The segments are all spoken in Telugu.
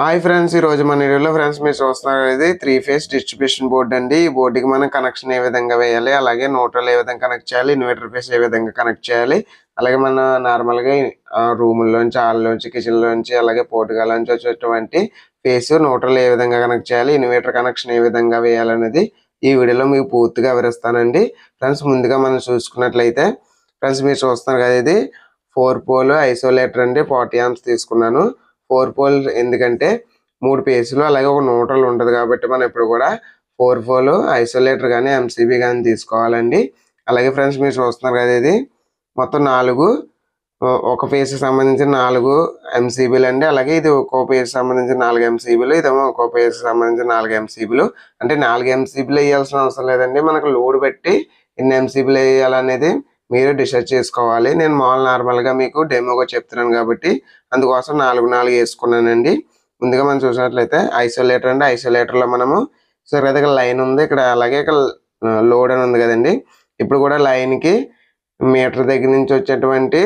హాయ్ ఫ్రెండ్స్ ఈ రోజు మన వీడియోలో ఫ్రెండ్స్ మీరు చూస్తున్నారు ఇది త్రీ ఫేస్ డిస్ట్రిబ్యూషన్ బోర్డ్ అండి. ఈ బోర్డుకి మనం కనెక్షన్ ఏ విధంగా వేయాలి అలాగే నోటల్ ఏ విధంగా కనెక్ట్ చేయాలి ఇన్వర్టర్ ఫేస్ ఏ విధంగా కనెక్ట్ చేయాలి అలాగే మన నార్మల్గా రూముల్లోంచి హాల్లోంచి కిచెన్లోంచి అలాగే పోటుగాలోంచి వచ్చేటువంటి ఫేస్ నోటల్ ఏ విధంగా కనెక్ట్ చేయాలి ఇన్వర్టర్ కనెక్షన్ ఏ విధంగా వేయాలనేది ఈ వీడియోలో మీకు పూర్తిగా వివరిస్తానండి. ఫ్రెండ్స్ ముందుగా మనం చూసుకున్నట్లయితే ఫ్రెండ్స్ మీరు చూస్తున్నారు కదా ఇది ఫోర్ పోల్ ఐసోలేటర్ అండి ఫార్టీ ఆమ్స్ తీసుకున్నాను. ఫోర్ పోల్ ఎందుకంటే మూడు పేసులు అలాగే ఒక న్యూట్రల్ ఉంటుంది కాబట్టి మనం ఇప్పుడు కూడా ఫోర్ ఫోలు ఐసోలేటర్ కానీ ఎంసీబీ కానీ తీసుకోవాలండి. అలాగే ఫ్రెండ్స్ మీరు చూస్తున్నారు కదా ఇది. మొత్తం నాలుగు ఒక పేజ్కి సంబంధించిన నాలుగు ఎంసీబీలు అండి. అలాగే ఇది ఒక్కో పేజ్ సంబంధించిన నాలుగు ఎంసీబీలు ఇదేమో ఒక్కో పేజ్కి సంబంధించిన నాలుగు ఎంసీబీలు అంటే నాలుగు ఎంసీబీలు వేయాల్సిన అవసరం లేదండి. మనకు లోడ్ పెట్టి ఎన్ని ఎంసీబీలు వేయాలనేది మీరు డిసైడ్ చేసుకోవాలి. నేను మామూలు నార్మల్గా మీకు డెమోగా చెప్తున్నాను కాబట్టి అందుకోసం నాలుగు నాలుగు వేసుకున్నానండి. ముందుగా మనం చూసినట్లయితే ఐసోలేటర్ అండి. ఐసోలేటర్లో మనము సో ఇక్కడ లైన్ ఉంది. ఇక్కడ అలాగే ఇక్కడ లోడ్ అని ఉంది కదండి. ఇప్పుడు కూడా లైన్కి మీటర్ దగ్గర నుంచి వచ్చేటువంటి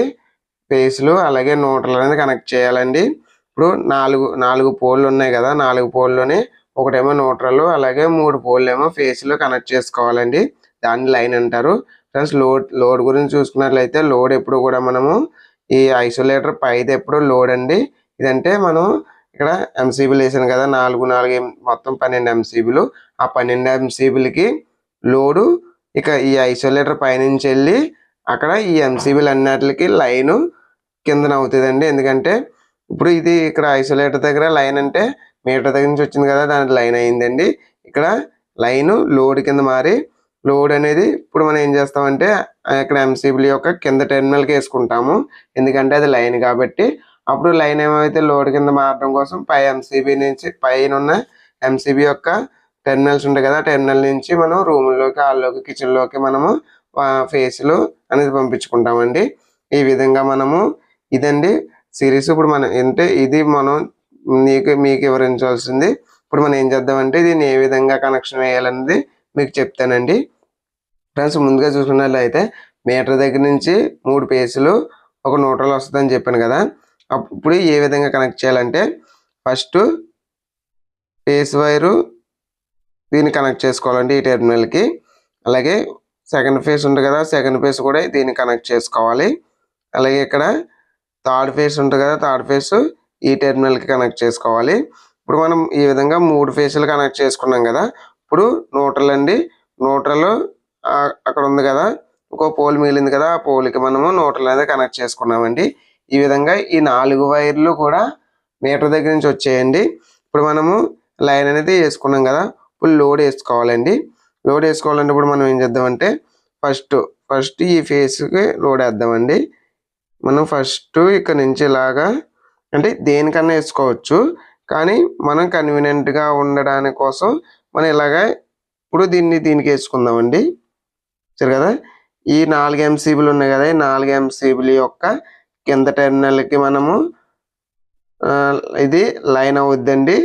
పేస్లు అలాగే నోటలు అనేది కనెక్ట్ చేయాలండి. ఇప్పుడు నాలుగు నాలుగు పోల్లు ఉన్నాయి కదా. నాలుగు పోల్లోనే ఒకటేమో నోట్రలు అలాగే మూడు పోల్లు ఏమో ఫేస్లు కనెక్ట్ చేసుకోవాలండి. దాన్ని లైన్ అంటారు. ప్లస్ లోడ్ లోడ్ గురించి చూసుకున్నట్లయితే లోడ్ ఎప్పుడు కూడా మనము ఈ ఐసోలేటర్ పైది ఎప్పుడు లోడ్ అండి ఇదంటే మనం ఇక్కడ ఎంసీబీలు వేసాను కదా నాలుగు నాలుగు మొత్తం పన్నెండు ఎంసీబీలు ఆ పన్నెండు ఎంసీబీలకి లోడు. ఇక ఈ ఐసోలేటర్ పైనుంచి వెళ్ళి అక్కడ ఈ ఎంసీబీలు అన్నిటికి లైను కిందన అవుతుందండి. ఎందుకంటే ఇప్పుడు ఇది ఇక్కడ ఐసోలేటర్ దగ్గర లైన్ అంటే మీటర్ దగ్గర నుంచి వచ్చింది కదా దానికి లైన్ అయిందండి. ఇక్కడ లైను లోడ్ కింద మారి లోడ్ అనేది ఇప్పుడు మనం ఏం చేస్తామంటే ఇక్కడ ఎంసీబీల యొక్క కింద టెర్మినల్కి వేసుకుంటాము. ఎందుకంటే అది లైన్ కాబట్టి. అప్పుడు లైన్ ఏమైతే లోడ్ కింద మారడం కోసం పై ఎంసీబీ నుంచి పైన ఉన్న ఎంసీబీ యొక్క టెర్మినల్స్ ఉంటాయి కదా టెర్మినల్ నుంచి మనం రూమ్లోకి హాల్లోకి కిచెన్లోకి మనము ఫేస్లు అనేది పంపించుకుంటామండి. ఈ విధంగా మనము ఇదండి సిరీస్ ఇప్పుడు మనం అంటే ఇది మనం నీకు మీకు వివరించాల్సింది. ఇప్పుడు మనం ఏం చేద్దామంటే దీన్ని ఏ విధంగా కనెక్షన్ వేయాలనేది మీకు చెప్తానండి. ఫ్రెండ్స్ ముందుగా చూసుకున్నట్లయితే మీటర్ దగ్గర నుంచి మూడు పేసులు ఒక న్యూట్రల్ వస్తుందని చెప్పాను కదా. అప్- ఇప్పుడు ఏ విధంగా కనెక్ట్ చేయాలంటే ఫస్ట్ ఫేస్ వైరు దీన్ని కనెక్ట్ చేసుకోవాలండి ఈ టెర్మినల్కి. అలాగే సెకండ్ ఫేస్ ఉంటుంది కదా సెకండ్ ఫేస్ కూడా దీన్ని కనెక్ట్ చేసుకోవాలి. అలాగే ఇక్కడ థర్డ్ ఫేస్ ఉంటుంది కదా థర్డ్ ఫేస్ ఈ టెర్మినల్కి కనెక్ట్ చేసుకోవాలి. ఇప్పుడు మనం ఈ విధంగా మూడు ఫేసులు కనెక్ట్ చేసుకున్నాం కదా ఇప్పుడు న్యూట్రల్ అండి న్యూట్రల్ అక్కడ ఉంది కదా. ఇంకో పోల్ మిగిలింది కదా ఆ పోల్కి మనము న్యూట్రల్ అనేది కనెక్ట్ చేసుకున్నామండి. ఈ విధంగా ఈ నాలుగు వైర్లు కూడా మీటర్ దగ్గర నుంచి వచ్చేయండి. ఇప్పుడు మనము లైన్ అనేది వేసుకున్నాం కదా ఇప్పుడు లోడ్ వేసుకోవాలండి. లోడ్ వేసుకోవాలంటే ఇప్పుడు మనం ఏం చేద్దామంటే ఫస్ట్ ఫస్ట్ ఈ ఫేస్కి లోడ్ వేద్దామండి. మనం ఫస్ట్ ఇక్కడ నుంచి ఇలాగా అంటే దేనికన్నా వేసుకోవచ్చు. కానీ మనం కన్వీనియంట్గా ఉండడానికి కోసం మనం ఇలాగా ఇప్పుడు దీన్ని దీనికి వేసుకుందామండి. సరే కదా? ఈ నాలుగు ఎంసీబీలు ఉన్నాయి కదా ఈ నాలుగు ఎంసీబీల యొక్క కింద టెర్మినల్కి మనము ఇది లైన్ అవుద్దండి.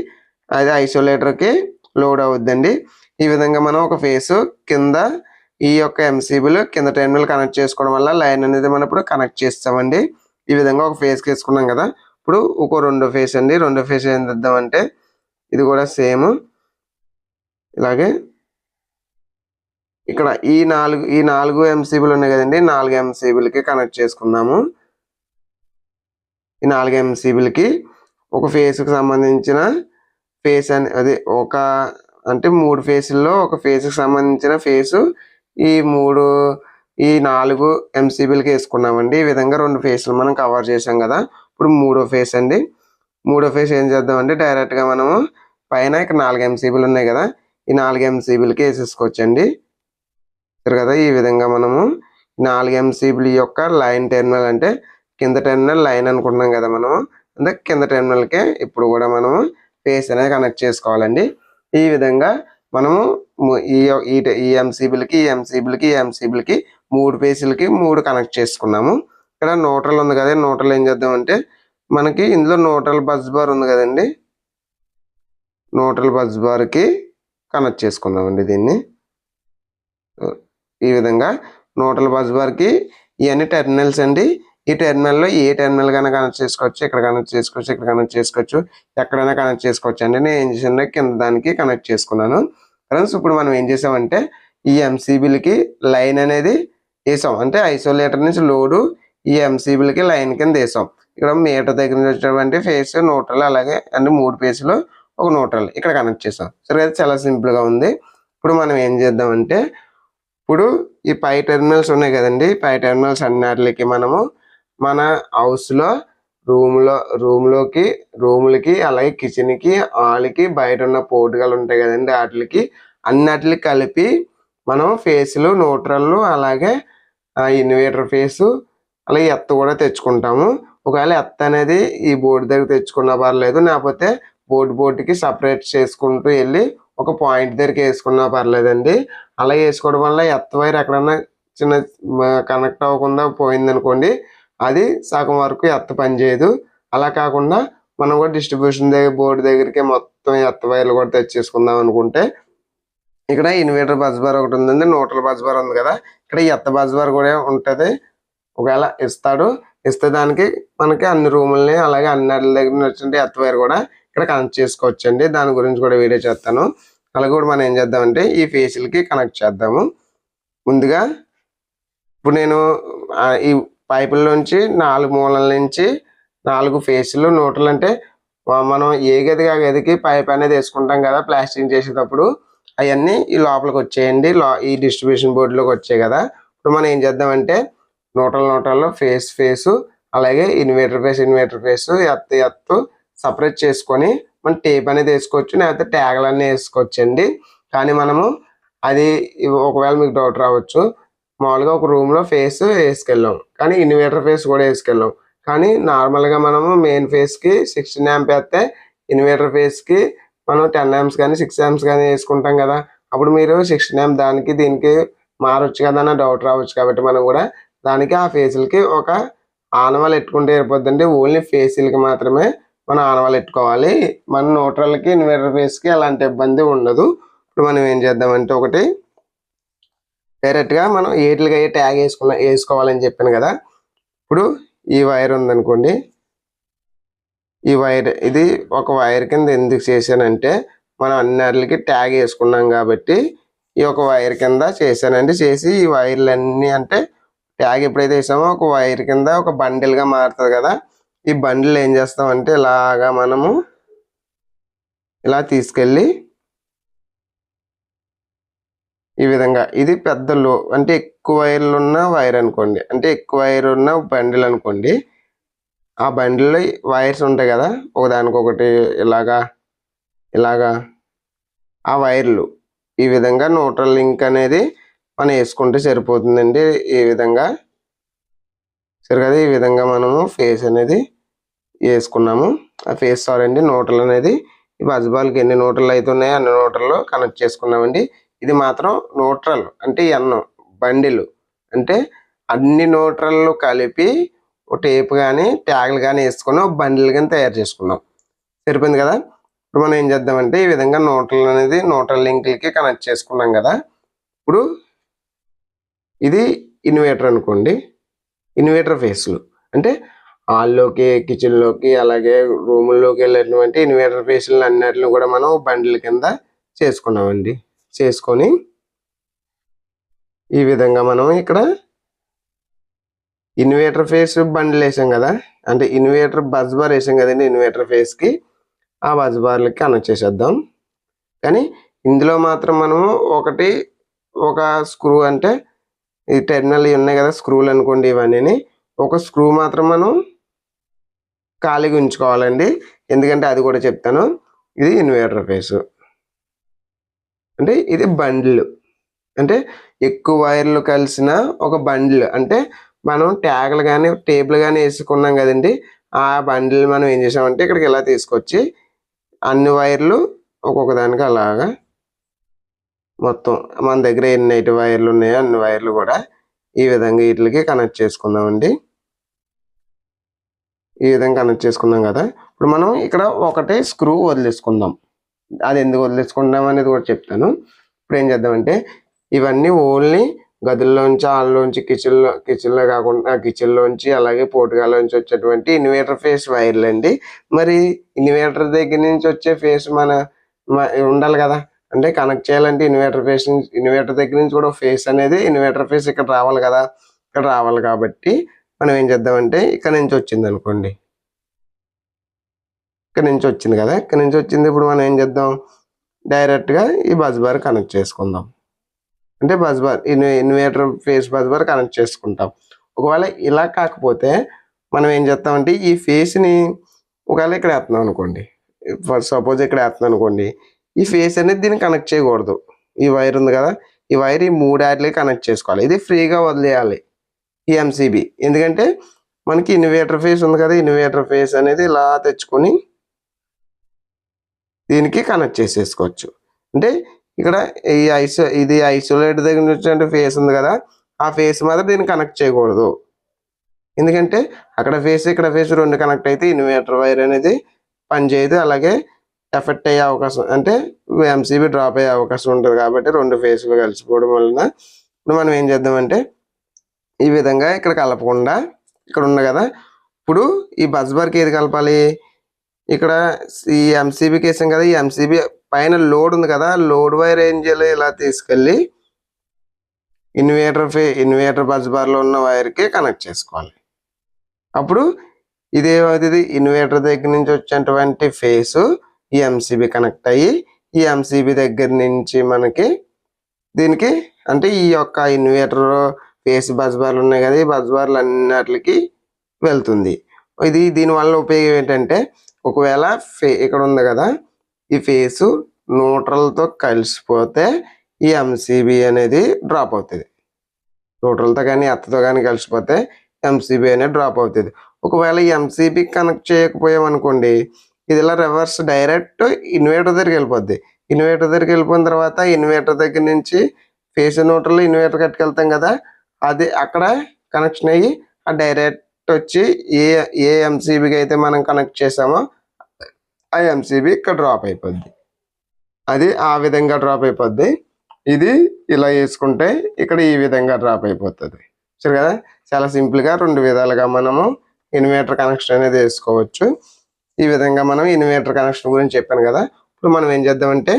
అది ఐసోలేటర్కి లోడ్ అవుద్దండి. ఈ విధంగా మనం ఒక ఫేస్ కింద ఈ యొక్క ఎంసీబీలు కింద టెర్మినల్ కనెక్ట్ చేసుకోవడం వల్ల లైన్ అనేది మనం ఇప్పుడు కనెక్ట్ చేస్తామండి. ఈ విధంగా ఒక ఫేస్కి వేసుకున్నాం కదా ఇప్పుడు ఒక రెండో ఫేస్ అండి. రెండో ఫేస్ ఏం చేద్దామంటే ఇది కూడా సేమ్. ఇలాగే ఇక్కడ ఈ నాలుగు ఈ నాలుగు ఎంసీబీలు ఉన్నాయి కదండి. నాలుగు ఎంసీబీలకి కనెక్ట్ చేసుకుందాము. ఈ నాలుగు ఎంసీబీలకి ఒక ఫేస్కి సంబంధించిన ఫేస్ అని అదే ఒక అంటే మూడు ఫేసుల్లో ఒక ఫేస్కి సంబంధించిన ఫేసు ఈ మూడు ఈ నాలుగు ఎంసీబీలకి వేసుకున్నామండి. ఈ విధంగా రెండు ఫేస్లు మనం కవర్ చేసాం కదా. ఇప్పుడు మూడో ఫేస్ అండి. మూడో ఫేస్ ఏం చేద్దామంటే డైరెక్ట్గా మనము పైన ఇక్కడ నాలుగు ఎంసీబీలు ఉన్నాయి కదా. ఈ నాలుగు ఎంసీబీలకి వేసేసుకోవచ్చండి. కదా ఈ విధంగా మనము నాలుగు ఎంసీబీల యొక్క లైన్ టెర్మినల్ అంటే కింద టెర్మినల్ లైన్ అనుకుంటున్నాం కదా మనము. అంటే కింద టెర్మినల్కే ఇప్పుడు కూడా మనము ఫేస్ అనేది కనెక్ట్ చేసుకోవాలండి. ఈ విధంగా మనము ఈ ఈ ఈ ఎంసీబీలకి ఈ ఎంసీబీలకి ఈ ఎంసీబీలకి మూడు ఫేసులకి మూడు కనెక్ట్ చేసుకున్నాము. ఇక్కడ న్యూట్రల్ ఉంది కదా న్యూట్రల్ ఏం చేద్దామంటే మనకి ఇందులో న్యూట్రల్ బజ్ బార్ ఉంది కదండి. న్యూట్రల్ బజ్ బార్కి కనెక్ట్ చేసుకుందామండి దీన్ని. ఈ విధంగా న్యూట్రల్ బజ్ బార్కి ఇవన్నీ టెర్మినల్స్ అండి. ఈ టెర్మినల్లో ఏ టెర్మినల్ కన్నా కనెక్ట్ చేసుకోవచ్చు ఇక్కడ కనెక్ట్ చేసుకోవచ్చు ఇక్కడ కనెక్ట్ చేసుకోవచ్చు ఎక్కడైనా కనెక్ట్ చేసుకోవచ్చు అండి. నేను ఏం చేశాను కింద దానికి కనెక్ట్ చేసుకున్నాను. ఫ్రెండ్స్ ఇప్పుడు మనం ఏం చేసామంటే ఈ ఎంసీబీలకి లైన్ అనేది వేసాం. అంటే ఐసోలేటర్ నుంచి లోడు ఈ ఎంసీబీలకి లైన్ కింద వేసాం. ఇక్కడ మీటర్ దగ్గర నుంచి వచ్చేటువంటి ఫేస్ న్యూట్రల్ అలాగే అంటే మూడు ఫేస్లు ఒక న్యూట్రల్ ఇక్కడ కనెక్ట్ చేసాం. సరే అది చాలా సింపుల్గా ఉంది. ఇప్పుడు మనం ఏం చేద్దామంటే ఇప్పుడు ఈ పై టెర్మినల్స్ ఉన్నాయి కదండి. పై టెర్మినల్స్ అన్నిటికి మనము మన హౌస్లో రూమ్లో రూమ్లోకి రూములకి అలాగే కిచెన్కి హాల్కి బయట ఉన్న పోటుగాలు ఉంటాయి కదండి. వాటికి అన్నిటికి కలిపి మనం ఫేస్లు న్యూట్రల్ అలాగే ఇన్వేటర్ ఫేసు అలాగే ఎత్త కూడా తెచ్చుకుంటాము. ఒకవేళ ఎత్త అనేది ఈ బోర్డు దగ్గర తెచ్చుకున్నా పర్లేదు. లేకపోతే బోర్డు బోర్డుకి సపరేట్ చేసుకుంటూ వెళ్ళి ఒక పాయింట్ దగ్గరికి వేసుకున్నా పర్లేదండి. అలా వేసుకోవడం వల్ల ఎత్త వైర్ ఎక్కడన్నా చిన్న కనెక్ట్ అవ్వకుండా పోయింది అనుకోండి అది సగం వరకు ఎత్త పనిచేయదు అలా కాకుండా మనం కూడా డిస్ట్రిబ్యూషన్ దగ్గర బోర్డు దగ్గరికి మొత్తం ఎత్త వైర్లు కూడా తెచ్చేసుకుందాం అనుకుంటే ఇక్కడ ఇన్వర్టర్ బజ్బార్ ఒకటి ఉందండి నూటల బస్ బార్ ఉంది కదా ఇక్కడ ఎత్త బజ్బార్ కూడా ఉంటుంది. ఒకవేళ ఇస్తాడు ఇస్తే దానికి మనకి అన్ని రూముల్ని అలాగే అన్ని దగ్గర నుంచి వచ్చిన ఎత్త వైర్ కూడా ఇక్కడ కనెక్ట్ చేసుకోవచ్చు అండి దాని గురించి కూడా వీడియో చేస్తాను. అలాగే కూడా మనం ఏం చేద్దామంటే ఈ ఫేసులకి కనెక్ట్ చేద్దాము. ముందుగా ఇప్పుడు నేను ఈ పైపుల్లోంచి నాలుగు మూలల నుంచి నాలుగు ఫేసులు నూటలు అంటే మనం ఏ గదికి ఆ గదికి పైప్ అనేది వేసుకుంటాం కదా ప్లాస్టింగ్ చేసేటప్పుడు అవన్నీ ఈ లోపలికి వచ్చేయండి. ఈ డిస్ట్రిబ్యూషన్ బోర్డులోకి వచ్చాయి కదా. ఇప్పుడు మనం ఏం చేద్దామంటే నూటల నూటల్లో ఫేస్ ఫేసు అలాగే ఇన్వర్టర్ ఫేస్ ఇన్వర్టర్ ఫేసు ఎత్తు ఎత్తు సపరేట్ చేసుకొని మనం టేప్ అనేది వేసుకోవచ్చు లేకపోతే ట్యాగ్లన్నీ వేసుకోవచ్చండి. కానీ మనము అది ఒకవేళ మీకు డౌట్ రావచ్చు మామూలుగా ఒక రూమ్లో ఫేస్ వేసుకెళ్ళాం. కానీ ఇన్వర్టర్ ఫేస్ కూడా వేసుకెళ్ళాం. కానీ నార్మల్గా మనము మెయిన్ ఫేస్కి సిక్స్టీన్ యాంప్ వేస్తే ఇన్వర్టర్ ఫేస్కి మనం టెన్ యాంప్స్ కానీ సిక్స్ యాంప్స్ కానీ వేసుకుంటాం కదా. అప్పుడు మీరు సిక్స్టీన్ యాంప్ దానికి దీనికి మారొచ్చు కదా అన్న డౌట్ రావచ్చు కాబట్టి మనం కూడా దానికి ఆ ఫేసులకి ఒక ఆనవాళ్ళు ఎట్టుకుంటే సరిపోద్దండి. ఓన్లీ ఫేసులకి మాత్రమే మనం ఆనవాళ్ళు పెట్టుకోవాలి మన న్యూట్రల్కి ఇన్వర్టర్ ఫేస్కి అలాంటి ఇబ్బంది ఉండదు. ఇప్పుడు మనం ఏం చేద్దామంటే ఒకటి డైరెక్ట్గా మనం ఏట్లుగా ట్యాగ్ వేసుకున్న వేసుకోవాలని చెప్పాను కదా. ఇప్పుడు ఈ వైర్ ఉందనుకోండి. ఈ వైర్ ఇది ఒక వైర్ కింద ఎందుకు చేశానంటే మనం అన్నిటికి ట్యాగ్ వేసుకున్నాం కాబట్టి ఈ ఒక వైర్ కింద చేశానండి చేసి ఈ వైర్లన్నీ అంటే ట్యాగ్ ఎప్పుడైతే వేసామో ఒక వైర్ కింద ఒక బండిల్గా మారుతుంది కదా. ఈ బండ్లు ఏం చేస్తామంటే ఇలాగా మనము ఇలా తీసుకెళ్ళి ఈ విధంగా ఇది పెద్ద లో అంటే ఎక్కువ వైర్లు ఉన్న వైర్ అనుకోండి అంటే ఎక్కువ వైర్ ఉన్న బండిలు అనుకోండి ఆ బండిల్లో వైర్స్ ఉంటాయి కదా ఒకదానికొకటి ఇలాగా ఇలాగా ఆ వైర్లు. ఈ విధంగా న్యూట్రల్ లింక్ అనేది మనం వేసుకుంటే సరిపోతుందండి ఈ విధంగా. చూసారు కదా ఈ విధంగా మనము ఫేస్ అనేది వేసుకున్నాము. ఆ ఫేస్ సారీ అండి అనేది. ఈ బజ్బాల్కి ఎన్ని నోటలు అయితే ఉన్నాయో అన్ని నోటల్లో కనెక్ట్ చేసుకున్నామండి. ఇది మాత్రం న్యూట్రల్ అంటే ఎన్నం బండిలు. అంటే అన్ని నోట్రల్లు కలిపి ఒక టేప్ కానీ ట్యాగ్లు కానీ వేసుకుని ఒక కానీ తయారు చేసుకున్నాం. సరిపోయింది కదా? ఇప్పుడు మనం ఏం చేద్దామంటే ఈ విధంగా న్యూట్రల్ అనేది న్యూట్రల్ లింక్లకి కనెక్ట్ చేసుకున్నాం కదా. ఇప్పుడు ఇది ఇన్వేటర్ అనుకోండి. ఇన్వేటర్ ఫేస్లు. అంటే హాల్లోకి కిచెన్లోకి అలాగే రూముల్లోకి వెళ్ళినటువంటి ఇన్వేటర్ ఫేస్లు అన్నిటిని కూడా మనం బండిల కింద చేసుకున్నామండి. చేసుకొని ఈ విధంగా మనం ఇక్కడ ఇన్వేటర్ ఫేస్ బండిల్ వేసాం కదా. అంటే ఇన్వేటర్ బజ్ బార్ వేసాం కదండి ఇన్వేటర్ ఫేస్కి. ఆ బజ్ బార్లకి కనెక్ట్ చేసేద్దాం. కానీ ఇందులో మాత్రం మనము ఒకటి ఒక స్క్రూ అంటే ఈ టెర్మినల్ ఇవి ఉన్నాయి కదా స్క్రూలు అనుకోండి ఇవన్నీ ఒక స్క్రూ మాత్రం మనం ఖాళీగా ఉంచుకోవాలండి. ఎందుకంటే అది కూడా చెప్తాను. ఇది ఇన్వర్టర్ ఫేసు. అంటే ఇది బండిల్. అంటే ఎక్కువ వైర్లు కలిసిన ఒక బండిల్. అంటే మనం ట్యాగ్లు కానీ టేబుల్ కానీ వేసుకున్నాం కదండి ఆ బండిల్ మనం ఏం చేసామంటే ఇక్కడికి ఇలా తీసుకొచ్చి అన్ని వైర్లు ఒక్కొక్క దానికి అలాగా మొత్తం మన దగ్గర ఎన్ని అయితే వైర్లు ఉన్నాయో అన్ని వైర్లు కూడా ఈ విధంగా వీటికి కనెక్ట్ చేసుకుందామండి. ఈ విధంగా కనెక్ట్ చేసుకున్నాం కదా. ఇప్పుడు మనం ఇక్కడ ఒకటే స్క్రూ వదిలేసుకుందాం. అది ఎందుకు వదిలేసుకుందాం అనేది కూడా చెప్తాను. ఇప్పుడు ఏం చేద్దామంటే ఇవన్నీ ఓన్లీ గదుల్లోంచి హాల్లోంచి కిచెన్లో కిచెన్లో కాకుండా కిచెన్లోంచి అలాగే పోటుగాలోంచి వచ్చేటువంటి ఇన్వేటర్ ఫేస్ వైర్లు అండి మరి ఇన్వేటర్ దగ్గర నుంచి వచ్చే ఫేస్ మన ఉండాలి కదా. అంటే కనెక్ట్ చేయాలంటే ఇన్వర్టర్ ఫేస్ నుంచి ఇన్వర్టర్ దగ్గర నుంచి కూడా ఫేస్ అనేది ఇన్వర్టర్ ఫేస్ ఇక్కడ రావాలి కదా ఇక్కడ రావాలి కాబట్టి మనం ఏం చేద్దామంటే ఇక్కడ నుంచి వచ్చింది అనుకోండి. ఇక్కడ నుంచి వచ్చింది కదా ఇక్కడ నుంచి వచ్చింది ఇప్పుడు మనం ఏం చేద్దాం? డైరెక్ట్గా ఈ బస్ బార్ కనెక్ట్ చేసుకుందాం. అంటే bus bar inverter phase bus bar connect చేసుకుంటాం. ఒకవేళ ఇలా కాకపోతే మనం ఏం చేస్తామంటే ఈ ఫేస్ని ఒకవేళ ఇక్కడ వేస్తున్నాం అనుకోండి. ఫర్ సపోజ్ ఇక్కడ వేస్తున్నాం అనుకోండి. ఈ ఫేస్ అనేది దీన్ని కనెక్ట్ చేయకూడదు. ఈ వైర్ ఉంది కదా ఈ వైర్ ఈ మూడు యాడ్లకి కనెక్ట్ చేసుకోవాలి. ఇది ఫ్రీగా వదిలేయాలి ఈ ఎంసీబీ ఎందుకంటే మనకి ఇన్వేటర్ ఫేస్ ఉంది కదా ఇన్వేటర్ ఫేస్ అనేది ఇలా తెచ్చుకొని దీనికి కనెక్ట్ చేసేసుకోవచ్చు. అంటే ఇక్కడ ఈ ఐసో ఇది ఐసోలేట్ దగ్గర నుంచి అంటే ఫేస్ ఉంది కదా ఆ ఫేస్ మాత్రం దీన్ని కనెక్ట్ చేయకూడదు. ఎందుకంటే అక్కడ ఫేస్ ఇక్కడ ఫేస్ రెండు కనెక్ట్ అయితే ఇన్వర్టర్ వైర్ అనేది పనిచేయదు. అలాగే ఎఫెక్ట్ అయ్యే అవకాశం అంటే ఎంసీబీ డ్రాప్ అయ్యే అవకాశం ఉంటుంది కాబట్టి రెండు ఫేస్లు కలిసిపోవడం వలన ఇప్పుడు మనం ఏం చేద్దామంటే ఈ విధంగా ఇక్కడ కలపకుండా ఇక్కడ ఉంది కదా ఇప్పుడు ఈ బస్ బార్కి ఏది కలపాలి? ఇక్కడ ఈ ఎంసీబీకి వేసాం కదా ఈ ఎంసీబీ పైన లోడ్ ఉంది కదా లోడ్ వైర్ ఏం చేయాలి? ఇలా తీసుకెళ్ళి ఇన్వేటర్ ఫే ఇన్వేటర్ బస్ బార్లో ఉన్న వైర్కి కనెక్ట్ చేసుకోవాలి. అప్పుడు ఇదేమవుతుంది? ఇన్వేటర్ దగ్గర నుంచి వచ్చేటువంటి ఫేసు ఈ ఎంసీబీ కనెక్ట్ అయ్యి ఈ ఎంసీబీ దగ్గర నుంచి మనకి దీనికి అంటే ఈ యొక్క ఇన్వర్టర్ ఫేస్ బస్ బార్లు ఉన్నాయి కదా ఈ బస్ బార్లు అన్నిటికి వెళ్తుంది. ఇది దీనివల్ల ఉపయోగం ఏంటంటే ఒకవేళ ఫే ఇక్కడ ఉంది కదా ఈ ఫేసు న్యూట్రల్తో కలిసిపోతే ఈ ఎంసీబీ అనేది డ్రాప్ అవుతుంది. న్యూట్రల్తో కానీ ఎత్తతో కానీ కలిసిపోతే ఎంసీబీ అనేది డ్రాప్ అవుతుంది. ఒకవేళ ఈ ఎంసీబీ కనెక్ట్ చేయకపోయామనుకోండి ఇది ఇలా రివర్స్ డైరెక్ట్ ఇన్వేటర్ దగ్గరికి వెళ్ళిపోద్ది. ఇన్వేటర్ దగ్గరికి వెళ్ళిపోయిన తర్వాత ఇన్వేటర్ దగ్గర నుంచి ఫేస్ న్యూట్రల్ ఇన్వేటర్ కట్టుకెళ్తాం కదా అది అక్కడ కనెక్షన్ అయ్యి ఆ డైరెక్ట్ వచ్చి ఏ ఏ ఎంసీబీకి అయితే మనం కనెక్ట్ చేసామో ఆ ఎంసీబీ ఇక్కడ డ్రాప్ అయిపోద్ది. అది ఆ విధంగా డ్రాప్ అయిపోద్ది. ఇది ఇలా వేసుకుంటే ఇక్కడ ఈ విధంగా డ్రాప్ అయిపోతుంది. సరే కదా? చాలా సింపుల్గా రెండు విధాలుగా మనము ఇన్వర్టర్ కనెక్షన్ అనేది వేసుకోవచ్చు. ఈ విధంగా మనం ఇన్వర్టర్ కనెక్షన్ గురించి చెప్పాను కదా. ఇప్పుడు మనం ఏం చేద్దామంటే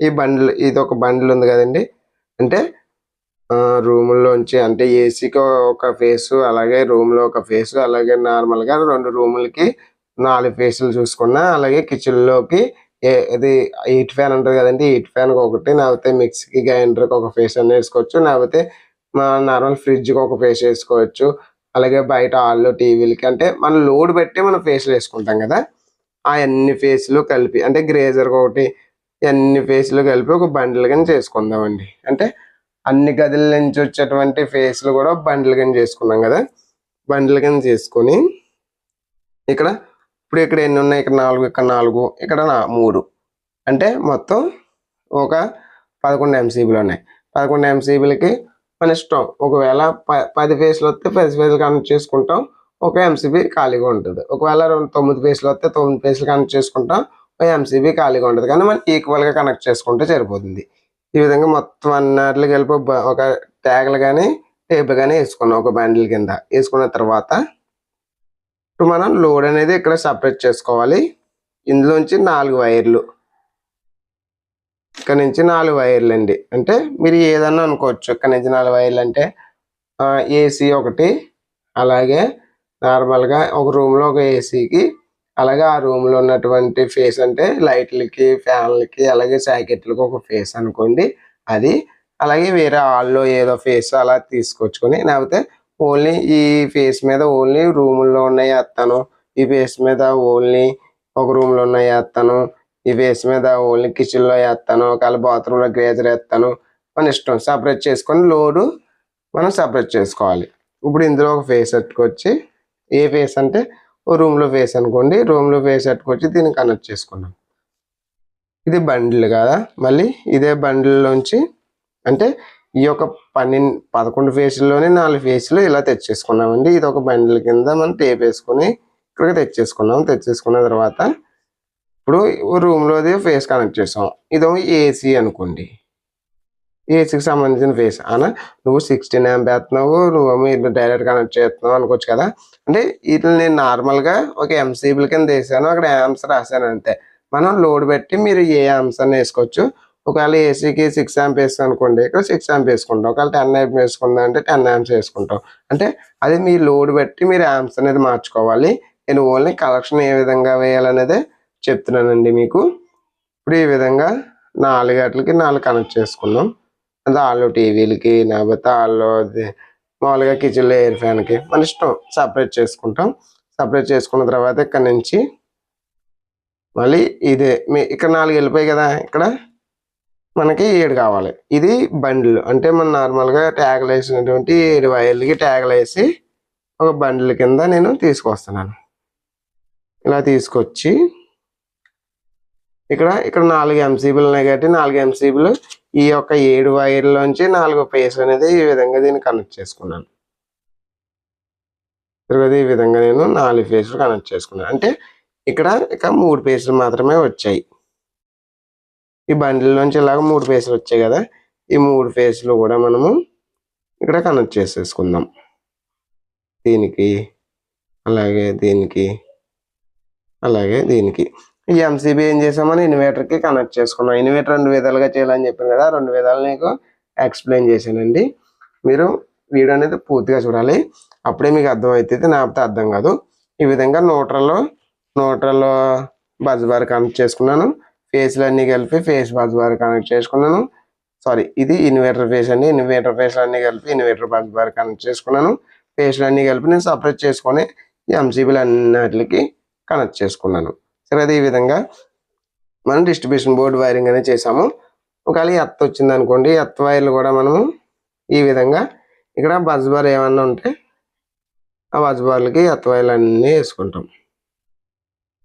ఈ బండిల్ ఇది ఒక బండిల్ ఉంది కదండి. అంటే రూముల్లోంచి అంటే ఏసీకి ఒక ఫేసు అలాగే రూమ్లో ఒక ఫేసు అలాగే నార్మల్గా రెండు రూములకి నాలుగు ఫేసులు చూసుకున్నా అలాగే కిచెన్లోకి ఏ ఇది హీట్ ఫ్యాన్ ఉంటుంది కదండి. హీట్ ఫ్యాన్కి ఒకటి లేకపోతే మిక్సీకి గ్రైండర్కి ఒక ఫేస్ అని వేసుకోవచ్చు. లేకపోతే మా నార్మల్ ఫ్రిడ్జ్కి ఒక ఫేస్ వేసుకోవచ్చు. అలాగే బయట హాల్లో టీవీలకి అంటే మనం లోడ్ పెట్టి మనం ఫేస్లు వేసుకుంటాం కదా. ఆ అన్ని ఫేస్లు కలిపి అంటే గ్రేజర్కి ఒకటి అన్ని ఫేస్లు కలిపి ఒక బండిల్ కింద చేసుకుందామండి. అంటే అన్ని గదుల నుంచి వచ్చేటువంటి ఫేస్లు కూడా బండిల్ కింద చేసుకున్నాం కదా. బండిల్ కింద చేసుకొని ఇక్కడ ఇప్పుడు ఇక్కడ ఎన్ని ఉన్నాయి? ఇక్కడ నాలుగు ఇక్కడ నాలుగు ఇక్కడ నా మూడు. అంటే మొత్తం ఒక పదకొండు ఎంసీబీలు ఉన్నాయి. పదకొండు ఎంసీబీలకి మన ఇష్టం. ఒకవేళ ప పది ఫేస్లు వస్తే పది ఫేస్లు కనెక్ట్ చేసుకుంటాం. ఒక ఎంసీబీ ఖాళీగా ఉంటుంది. ఒకవేళ రెండు తొమ్మిది ఫేస్లు వస్తే తొమ్మిది ఫేస్లు కనెక్ట్ చేసుకుంటాం. ఒక ఎంసీబీ ఖాళీగా ఉంటుంది. కానీ మనం ఈక్వల్గా కనెక్ట్ చేసుకుంటే సరిపోతుంది. ఈ విధంగా మొత్తం అన్నిటికి కలిపి ఒక ట్యాగ్లు కానీ టేబుల్ కానీ వేసుకున్నాం ఒక బ్యాండిల్ కింద. వేసుకున్న తర్వాత ఇప్పుడు మనం లోడ్ అనేది ఇక్కడ సపరేట్ చేసుకోవాలి. ఇందులోంచి నాలుగు వైర్లు. ఇక్కడ నుంచి నాలుగు వైర్లు అండి. అంటే మీరు ఏదన్నా అనుకోవచ్చు. ఇక్కడ నుంచి నాలుగు వైర్లు అంటే ఏసీ ఒకటి అలాగే నార్మల్గా ఒక రూమ్లో ఒక ఏసీకి అలాగే ఆ రూమ్లో ఉన్నటువంటి ఫేస్ అంటే లైట్లకి ఫ్యాన్లకి అలాగే జాకెట్లకి ఒక ఫేస్ అనుకోండి. అది అలాగే వేరే హాల్లో ఏదో ఫేస్ అలా తీసుకొచ్చుకొని లేకపోతే ఓన్లీ ఈ ఫేస్ మీద ఓన్లీ రూముల్లో ఉన్నాయి వేస్తాను ఈ ఫేస్ మీద ఓన్లీ ఒక రూమ్లో ఉన్నాయి వేస్తాను ఈ ఫేస్ మీద ఓన్లీ కిచెన్లో వేస్తాను ఒకవేళ బాత్రూంలో గ్రేజర్ వేస్తాను మన ఇష్టం సపరేట్ చేసుకొని లోడు మనం సపరేట్ చేసుకోవాలి. ఇప్పుడు ఇందులో ఒక ఫేస్ పెట్టుకొచ్చి ఏ ఫేస్ అంటే ఓ రూమ్లో ఫేస్ అనుకోండి రూమ్లో ఫేస్ పెట్టుకొచ్చి దీన్ని కనెక్ట్ చేసుకున్నాం ఇది బండిల్ కదా మళ్ళీ ఇదే బండిల్లోంచి అంటే ఈ యొక్క పన్నెండు పదకొండు ఫేసుల్లోనే నాలుగు ఫేసులు ఇలా తెచ్చేసుకున్నామండి. ఇది ఒక బండిల్ కింద మనం టేప్ వేసుకొని ఇక్కడికి తెచ్చేసుకున్నాం. తెచ్చేసుకున్న తర్వాత ఇప్పుడు రూమ్లోది ఫేస్ కనెక్ట్ చేసాం ఇదేమో ఏసీ అనుకోండి. ఏసీకి సంబంధించిన ఫేస్ అన్న నువ్వు సిక్స్టీన్ యాంప్ వేస్తున్నావు నువ్వు డైరెక్ట్ కనెక్ట్ చేస్తున్నావు అనుకోవచ్చు కదా. అంటే వీటిని నేను నార్మల్గా ఒక ఎంసీబుల్ కింద వేసాను అక్కడ యాంప్స్ రాశాను అంతే. మనం లోడ్ పెట్టి మీరు ఏ యాంప్స్ అని వేసుకోవచ్చు. ఒకవేళ ఏసీకి సిక్స్ యాంప్ వేస్తాం అనుకోండి ఇక్కడ సిక్స్ యాంప్ వేసుకుంటాం. ఒకవేళ టెన్ యాంప్ వేసుకుందాం అంటే టెన్ యాంప్స్ వేసుకుంటాం. అంటే అది మీ లోడ్ బట్టి మీరు యాంప్స్ అనేది మార్చుకోవాలి. నేను ఓన్లీ కలెక్షన్ ఏ విధంగా వేయాలనేది చెప్తున్నానండి మీకు. ఇప్పుడు ఈ విధంగా నాలుగు గంటలకి నాలుగు కనెక్ట్ చేసుకున్నాం. అంటే వాళ్ళు టీవీలకి లేకపోతే వాళ్ళు అది మామూలుగా కిచెన్లో ఎయిర్ ఫ్యాన్కి మన ఇష్టం సపరేట్ చేసుకుంటాం. సపరేట్ చేసుకున్న తర్వాత ఇక్కడ నుంచి మళ్ళీ ఇదే మీ ఇక్కడ నాలుగు వెళ్ళిపోయాయి కదా ఇక్కడ. మనకి ఏడు కావాలి. ఇది బండిల్. అంటే మనం నార్మల్గా ట్యాగులు వేసినటువంటి ఏడు వైర్లకి ట్యాగులు వేసి ఒక బండిల్ కింద నేను తీసుకొస్తున్నాను. ఇలా తీసుకొచ్చి ఇక్కడ ఇక్కడ నాలుగు ఎంసీబీలు ఉన్నాయి కాబట్టి నాలుగు ఎంసీబీలు ఈ యొక్క ఏడు వైర్లోంచి నాలుగు పేస్ అనేది ఈ విధంగా దీన్ని కనెక్ట్ చేసుకున్నాను. తిరగదు ఈ విధంగా నేను నాలుగు ఫేస్లు కనెక్ట్ చేసుకున్నాను. అంటే ఇక్కడ ఇక మూడు పేసులు మాత్రమే వచ్చాయి. ఈ బండిల్లోంచి ఇలాగ మూడు పేసులు వచ్చాయి కదా ఈ మూడు ఫేస్లు కూడా మనము ఇక్కడ కనెక్ట్ చేసేసుకుందాం. దీనికి అలాగే దీనికి అలాగే దీనికి. ఈ ఎంసీబీ ఏం చేసామని ఇన్వేటర్కి కనెక్ట్ చేసుకున్నాం. ఇన్వేటర్ రెండు విధాలుగా చేయాలని చెప్పాను కదా రెండు విధాలు నీకు ఎక్స్ప్లెయిన్ చేశానండి. మీరు వీడియో అనేది పూర్తిగా చూడాలి. అప్పుడే మీకు అర్థమవుతుంది నాపితే అర్థం కాదు. ఈ విధంగా నోట్రల్లో నోట్రల్లో బజ్ బార్ కనెక్ట్ చేసుకున్నాను. ఫేస్లు అన్నీ కలిపి ఫేస్ బజ్ బార్ కనెక్ట్ చేసుకున్నాను. సారీ ఇది ఇన్వర్టర్ ఫేస్ అండి. ఇన్వర్టర్ ఫేస్లన్నీ కలిపి ఇన్వర్టర్ బజ్ బార్ కనెక్ట్ చేసుకున్నాను. ఫేస్లన్నీ కలిపి నేను సపరేట్ చేసుకొని ఎంసీబీలు అన్నిటికి కనెక్ట్ చేసుకున్నాను. సరే అదేవిధంగా ఈ విధంగా మనం డిస్ట్రిబ్యూషన్ బోర్డు వైరింగ్ అనేది చేసాము ఒకవేళ ఎత్త వచ్చింది అనుకోండి ఎత్త వైర్లు కూడా మనము ఈ విధంగా ఇక్కడ బజ్ బార్ ఏమన్నా ఉంటే ఆ బజ్ బార్లకి ఎత్త వైర్లు అన్నీ వేసుకుంటాం.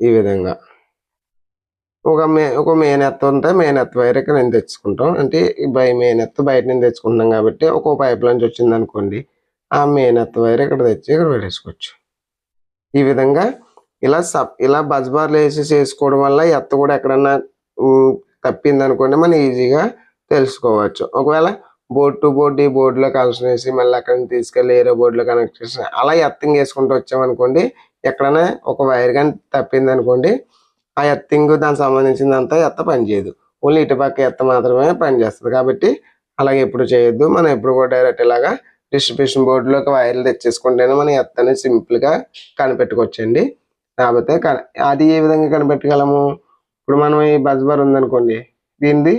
ఈ విధంగా. ఒక మే ఒక మెయిన్ ఎత్త ఉంటే మెయిన్ ఎత్త వైర్ ఇక్కడ నేను తెచ్చుకుంటాం. అంటే బై మెయిన్ ఎత్త బయట నుంచి తెచ్చుకుంటాం కాబట్టి ఒక్కో పైప్ నుంచి వచ్చింది అనుకోండి ఆ మెయిన్ ఎత్త వైర్ ఇక్కడ తెచ్చి ఇక్కడ పెట్టేసుకోవచ్చు. ఈ విధంగా ఇలా సబ్ ఇలా బజ్ బార్లు వేసి చేసుకోవడం వల్ల ఎత్త కూడా ఎక్కడన్నా తప్పిందనుకోండి తప్పింది అనుకోండి మనం ఈజీగా తెలుసుకోవచ్చు. ఒకవేళ బోర్డ్ టు బోర్డు ఈ బోర్డులో కనెక్షన్ వేసి మళ్ళీ అక్కడ తీసుకెళ్ళి ఏరే బోర్డులో కనెక్ట్ చేసి అలా ఎత్తింగ్ వేసుకుంటూ వచ్చామనుకోండి ఎక్కడైనా ఒక వైర్ కానీ తప్పింది అనుకోండి ఆ ఎత్తింగ్ దానికి సంబంధించిందంతా ఎత్త పనిచేయదు ఓన్లీ ఇటుపక్క ఎత్త మాత్రమే పనిచేస్తుంది కాబట్టి అలాగే ఎప్పుడు చేయొద్దు. మనం ఎప్పుడు కూడా డైరెక్ట్ ఇలాగా డిస్ట్రిబ్యూషన్ బోర్డులోకి వైర్లు తెచ్చేసుకుంటేనే మనం ఎత్తని సింపుల్గా కనిపెట్టుకోవచ్చండి. లేకపోతే అది ఏ విధంగా కనిపెట్టగలము? ఇప్పుడు మనం ఈ బజ్బార్ ఉందనుకోండి దీనిది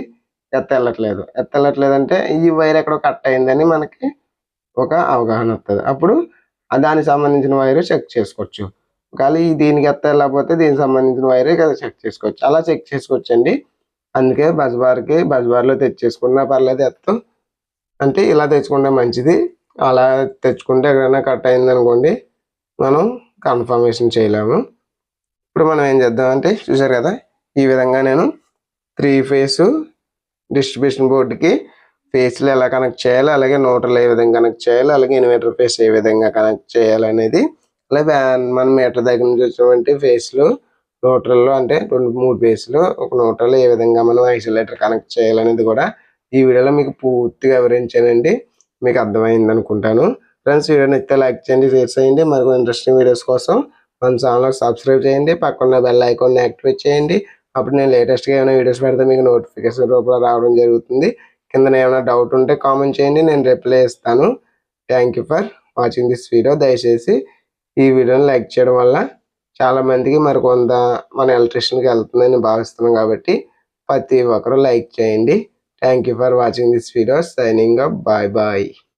ఎత్త వెళ్ళట్లేదు ఎత్త వెళ్ళట్లేదు అంటే ఈ వైర్ ఎక్కడో కట్ అయిందని మనకి ఒక అవగాహన వస్తుంది అప్పుడు దానికి సంబంధించిన వైర్ చెక్ చేసుకోవచ్చు. ఒకవేళ దీనికి ఎత్త వెళ్ళకపోతే దీనికి సంబంధించిన వైరే కదా చెక్ చేసుకోవచ్చు. అలా చెక్ చేసుకోవచ్చండి. అందుకే బజ్ బార్కి బజ్ బార్లో తెచ్చేసుకున్నా పర్లేదు ఎత్త. అంటే ఇలా తెచ్చుకుంటే మంచిది. అలా తెచ్చుకుంటే ఎక్కడైనా కట్ అయింది అనుకోండి మనం కన్ఫర్మేషన్ చేయలేము. ఇప్పుడు మనం ఏం చేద్దామంటే చూసారు కదా ఈ విధంగా నేను త్రీ ఫేస్ డిస్ట్రిబ్యూషన్ బోర్డుకి ఫేస్లు ఎలా కనెక్ట్ చేయాలి అలాగే నోటర్లు ఏ విధంగా కనెక్ట్ చేయాలి అలాగే ఇన్వర్టర్ ఫేస్ ఏ విధంగా కనెక్ట్ చేయాలి అనేది అలాగే మన మీటర్ దగ్గర నుంచి వచ్చినటువంటి ఫేస్లు నోటర్లు అంటే రెండు మూడు ఫేస్లు ఒక నోటర్లు ఏ విధంగా మనం ఐసోలేటర్ కనెక్ట్ చేయాలనేది కూడా ఈ వీడియోలో మీకు పూర్తిగా వివరించానండి. మీకు అర్థమైంది అనుకుంటాను. ఫ్రెండ్స్ వీడియో నచ్చితే లైక్ చేయండి షేర్ చేయండి. మరికొన్ని ఇంట్రెస్టింగ్ వీడియోస్ కోసం మన ఛానల్ సబ్స్క్రైబ్ చేయండి. పక్కన బెల్ ఐకాన్ని యాక్టివేట్ చేయండి. అప్పుడు నేను లేటెస్ట్గా ఏమైనా వీడియోస్ పెడితే మీకు నోటిఫికేషన్ రూపంలో రావడం జరుగుతుంది. కింద ఏమైనా డౌట్ ఉంటే కామెంట్ చేయండి. నేను రిప్లై ఇస్తాను thank you for watching this video దయచేసి ఈ వీడియోని లైక్ చేయడం వల్ల చాలా మందికి మరి కొంత మన ఎలక్ట్రిషియన్కి వెళ్తుందని భావిస్తున్నాం కాబట్టి ప్రతి ఒక్కరూ లైక్ చేయండి. Thank you for watching this video signing up bye bye